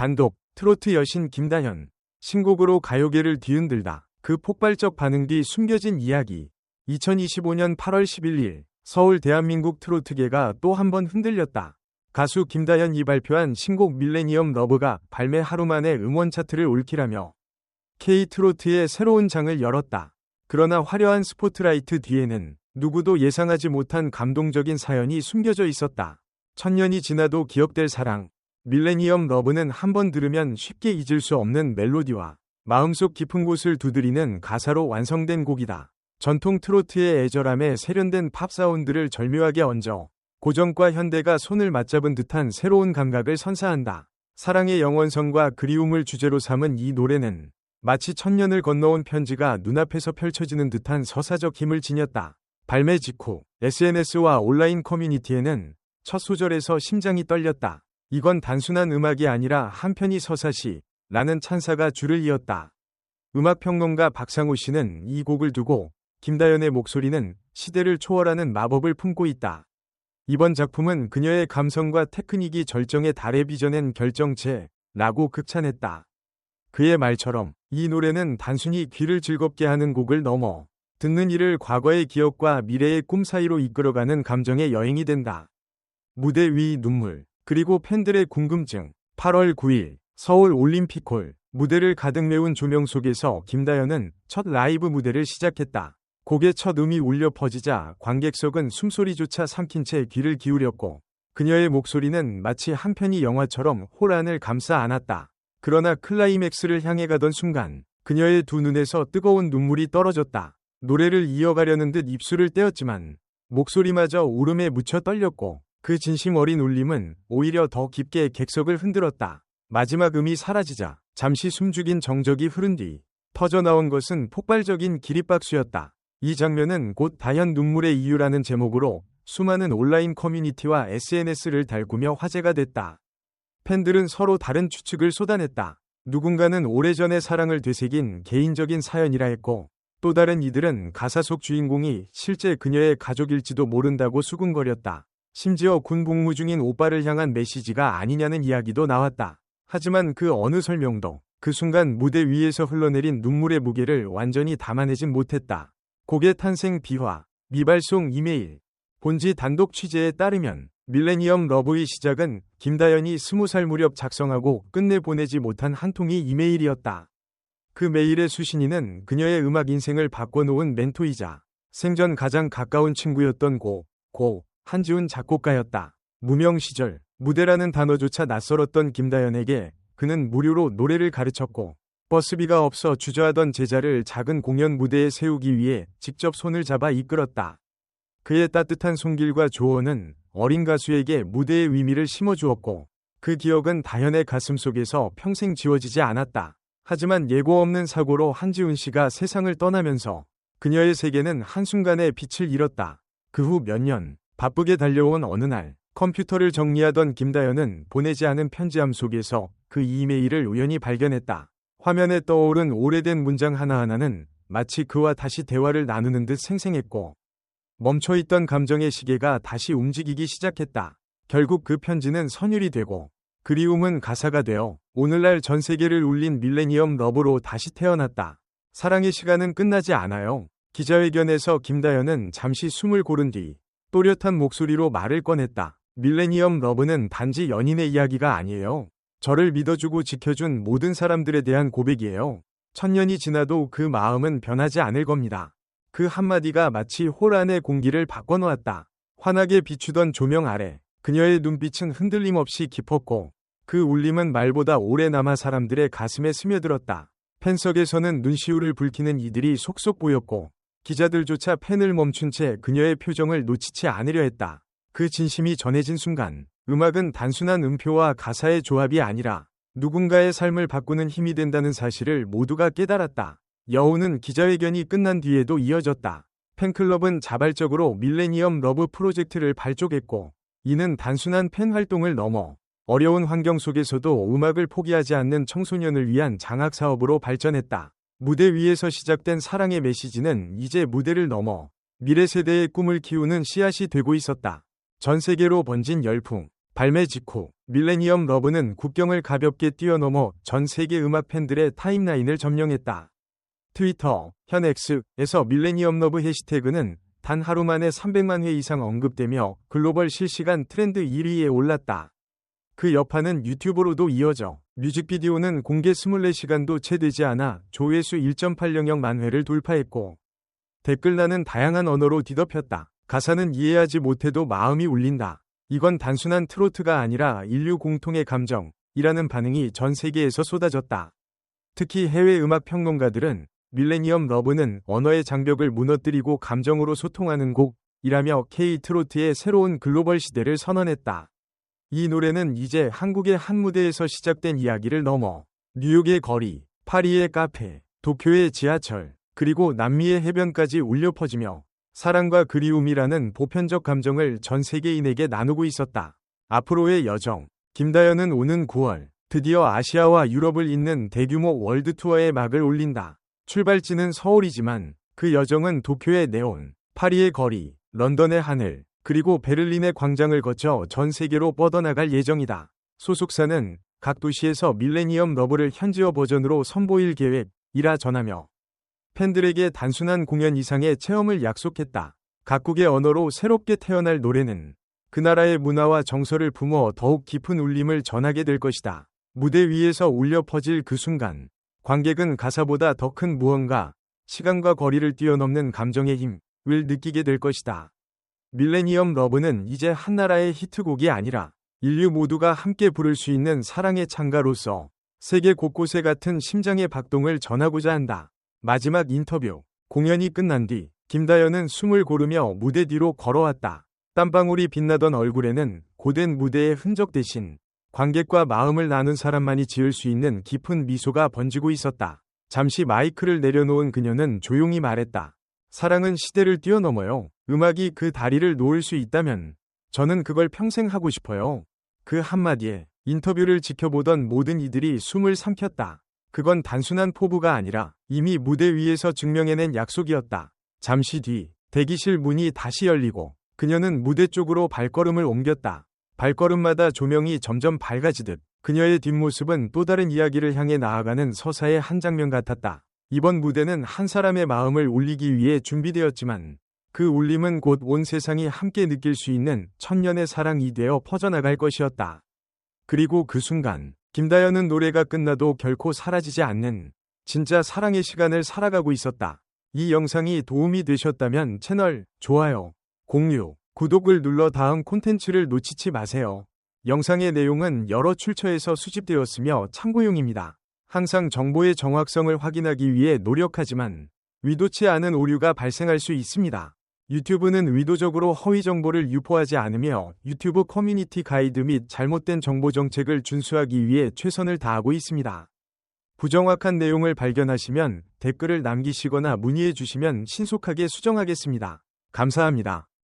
단독 트로트 여신 김다현 신곡으로 가요계를 뒤흔들다. 그 폭발적 반응 뒤 숨겨진 이야기. 2025년 8월 11일 서울 대한민국 트로트계가 또 한 번 흔들렸다. 가수 김다현이 발표한 신곡 밀레니엄 러브가 발매 하루 만에 음원 차트를 올킬하며 K-트로트의 새로운 장을 열었다. 그러나 화려한 스포트라이트 뒤에는 누구도 예상하지 못한 감동적인 사연이 숨겨져 있었다. 천년이 지나도 기억될 사랑. 밀레니엄 러브는 한 번 들으면 쉽게 잊을 수 없는 멜로디와 마음속 깊은 곳을 두드리는 가사로 완성된 곡이다. 전통 트로트의 애절함에 세련된 팝 사운드를 절묘하게 얹어 고전과 현대가 손을 맞잡은 듯한 새로운 감각을 선사한다. 사랑의 영원성과 그리움을 주제로 삼은 이 노래는 마치 천년을 건너온 편지가 눈앞에서 펼쳐지는 듯한 서사적 힘을 지녔다. 발매 직후 SNS와 온라인 커뮤니티에는 첫 소절에서 심장이 떨렸다. 이건 단순한 음악이 아니라 한편이 서사시 라는 찬사가 줄을 이었다. 음악평론가 박상우 씨는 이 곡을 두고 김다연의 목소리는 시대를 초월하는 마법을 품고 있다. 이번 작품은 그녀의 감성과 테크닉이 절정에 달해 빚어낸 결정체라고 극찬했다. 그의 말처럼 이 노래는 단순히 귀를 즐겁게 하는 곡을 넘어 듣는 이를 과거의 기억과 미래의 꿈 사이로 이끌어가는 감정의 여행이 된다. 무대 위 눈물, 그리고 팬들의 궁금증. 8월 9일 서울 올림픽홀 무대를 가득 메운 조명 속에서 김다연은 첫 라이브 무대를 시작했다. 곡의 첫 음이 울려 퍼지자 관객석은 숨소리조차 삼킨 채 귀를 기울였고 그녀의 목소리는 마치 한 편의 영화처럼 홀 안을 감싸 안았다. 그러나 클라이맥스를 향해 가던 순간 그녀의 두 눈에서 뜨거운 눈물이 떨어졌다. 노래를 이어가려는 듯 입술을 떼었지만 목소리마저 울음에 묻혀 떨렸고 그 진심 어린 울림은 오히려 더 깊게 객석을 흔들었다. 마지막 음이 사라지자 잠시 숨죽인 정적이 흐른 뒤 터져나온 것은 폭발적인 기립박수였다. 이 장면은 곧 다현 눈물의 이유라는 제목으로 수많은 온라인 커뮤니티와 SNS를 달구며 화제가 됐다. 팬들은 서로 다른 추측을 쏟아냈다. 누군가는 오래전의 사랑을 되새긴 개인적인 사연이라 했고 또 다른 이들은 가사 속 주인공이 실제 그녀의 가족일지도 모른다고 수군거렸다. 심지어 군 복무 중인 오빠를 향한 메시지가 아니냐는 이야기도 나왔다. 하지만 그 어느 설명도 그 순간 무대 위에서 흘러내린 눈물의 무게를 완전히 담아내진 못했다. 곡의 탄생 비화, 미발송 이메일, 본지 단독 취재에 따르면 밀레니엄 러브의 시작은 김다연이 스무 살 무렵 작성하고 끝내 보내지 못한 한 통의 이메일이었다. 그 메일의 수신인은 그녀의 음악 인생을 바꿔놓은 멘토이자 생전 가장 가까운 친구였던 고, 고, 한지훈 작곡가였다. 무명 시절, 무대라는 단어조차 낯설었던 김다연에게 그는 무료로 노래를 가르쳤고 버스비가 없어 주저하던 제자를 작은 공연 무대에 세우기 위해 직접 손을 잡아 이끌었다. 그의 따뜻한 손길과 조언은 어린 가수에게 무대의 의미를 심어주었고 그 기억은 다현의 가슴 속에서 평생 지워지지 않았다. 하지만 예고 없는 사고로 한지훈 씨가 세상을 떠나면서 그녀의 세계는 한순간에 빛을 잃었다. 그 후 몇 년 바쁘게 달려온 어느 날 컴퓨터를 정리하던 김다현은 보내지 않은 편지함 속에서 그 이메일을 우연히 발견했다. 화면에 떠오른 오래된 문장 하나하나는 마치 그와 다시 대화를 나누는 듯 생생했고 멈춰있던 감정의 시계가 다시 움직이기 시작했다. 결국 그 편지는 선율이 되고 그리움은 가사가 되어 오늘날 전 세계를 울린 밀레니엄 러브로 다시 태어났다. 사랑의 시간은 끝나지 않아요. 기자회견에서 김다현은 잠시 숨을 고른 뒤 또렷한 목소리로 말을 꺼냈다. 밀레니엄 러브는 단지 연인의 이야기가 아니에요. 저를 믿어주고 지켜준 모든 사람들에 대한 고백이에요. 천년이 지나도 그 마음은 변하지 않을 겁니다. 그 한마디가 마치 홀 안의 공기를 바꿔놓았다. 환하게 비추던 조명 아래 그녀의 눈빛은 흔들림 없이 깊었고 그 울림은 말보다 오래 남아 사람들의 가슴에 스며들었다. 팬석에서는 눈시울을 붉히는 이들이 속속 보였고 기자들조차 팬을 멈춘 채 그녀의 표정을 놓치지 않으려 했다. 그 진심이 전해진 순간 음악은 단순한 음표와 가사의 조합이 아니라 누군가의 삶을 바꾸는 힘이 된다는 사실을 모두가 깨달았다. 여우는 기자회견이 끝난 뒤에도 이어졌다. 팬클럽은 자발적으로 밀레니엄 러브 프로젝트를 발족했고 이는 단순한 팬 활동을 넘어 어려운 환경 속에서도 음악을 포기하지 않는 청소년을 위한 장학 사업으로 발전했다. 무대 위에서 시작된 사랑의 메시지는 이제 무대를 넘어 미래 세대의 꿈을 키우는 씨앗이 되고 있었다. 전 세계로 번진 열풍. 발매 직후 밀레니엄 러브는 국경을 가볍게 뛰어넘어 전 세계 음악 팬들의 타임라인을 점령했다. 트위터, 현 X에서 밀레니엄 러브 해시태그는 단 하루 만에 300만 회 이상 언급되며 글로벌 실시간 트렌드 1위에 올랐다. 그 여파는 유튜브로도 이어져 뮤직비디오는 공개 24시간도 채 되지 않아 조회수 1.800 만 회를 돌파했고 댓글란은 다양한 언어로 뒤덮였다. 가사는 이해하지 못해도 마음이 울린다. 이건 단순한 트로트가 아니라 인류 공통의 감정이라는 반응이 전 세계에서 쏟아졌다. 특히 해외 음악 평론가들은 밀레니엄 러브는 언어의 장벽을 무너뜨리고 감정으로 소통하는 곡이라며 K-트로트의 새로운 글로벌 시대를 선언했다. 이 노래는 이제 한국의 한 무대에서 시작된 이야기를 넘어 뉴욕의 거리, 파리의 카페, 도쿄의 지하철, 그리고 남미의 해변까지 울려 퍼지며 사랑과 그리움이라는 보편적 감정을 전 세계인에게 나누고 있었다. 앞으로의 여정. 김다연은 오는 9월 드디어 아시아와 유럽을 잇는 대규모 월드 투어의 막을 올린다. 출발지는 서울이지만 그 여정은 도쿄의 네온, 파리의 거리, 런던의 하늘, 그리고 베를린의 광장을 거쳐 전 세계로 뻗어나갈 예정이다. 소속사는 각 도시에서 밀레니엄 러브를 현지어 버전으로 선보일 계획이라 전하며 팬들에게 단순한 공연 이상의 체험을 약속했다. 각국의 언어로 새롭게 태어날 노래는 그 나라의 문화와 정서를 품어 더욱 깊은 울림을 전하게 될 것이다. 무대 위에서 울려 퍼질 그 순간, 관객은 가사보다 더 큰 무언가, 시간과 거리를 뛰어넘는 감정의 힘을 느끼게 될 것이다. 밀레니엄 러브는 이제 한 나라의 히트곡이 아니라 인류 모두가 함께 부를 수 있는 사랑의 창가로서 세계 곳곳에 같은 심장의 박동을 전하고자 한다. 마지막 인터뷰. 공연이 끝난 뒤 김다연은 숨을 고르며 무대 뒤로 걸어왔다. 땀방울이 빛나던 얼굴에는 고된 무대의 흔적 대신 관객과 마음을 나눈 사람만이 지을 수 있는 깊은 미소가 번지고 있었다. 잠시 마이크를 내려놓은 그녀는 조용히 말했다. 사랑은 시대를 뛰어넘어요. 음악이 그 다리를 놓을 수 있다면 저는 그걸 평생 하고 싶어요. 그 한마디에 인터뷰를 지켜보던 모든 이들이 숨을 삼켰다. 그건 단순한 포부가 아니라 이미 무대 위에서 증명해낸 약속이었다. 잠시 뒤 대기실 문이 다시 열리고 그녀는 무대 쪽으로 발걸음을 옮겼다. 발걸음마다 조명이 점점 밝아지듯 그녀의 뒷모습은 또 다른 이야기를 향해 나아가는 서사의 한 장면 같았다. 이번 무대는 한 사람의 마음을 울리기 위해 준비되었지만 그 울림은 곧 온 세상이 함께 느낄 수 있는 천년의 사랑이 되어 퍼져나갈 것이었다. 그리고 그 순간 김다연은 노래가 끝나도 결코 사라지지 않는 진짜 사랑의 시간을 살아가고 있었다. 이 영상이 도움이 되셨다면 채널 좋아요, 공유, 구독을 눌러 다음 콘텐츠를 놓치지 마세요. 영상의 내용은 여러 출처에서 수집되었으며 참고용입니다. 항상 정보의 정확성을 확인하기 위해 노력하지만 위도치 않은 오류가 발생할 수 있습니다. 유튜브는 의도적으로 허위 정보를 유포하지 않으며 유튜브 커뮤니티 가이드 및 잘못된 정보 정책을 준수하기 위해 최선을 다하고 있습니다. 부정확한 내용을 발견하시면 댓글을 남기시거나 문의해 주시면 신속하게 수정하겠습니다. 감사합니다.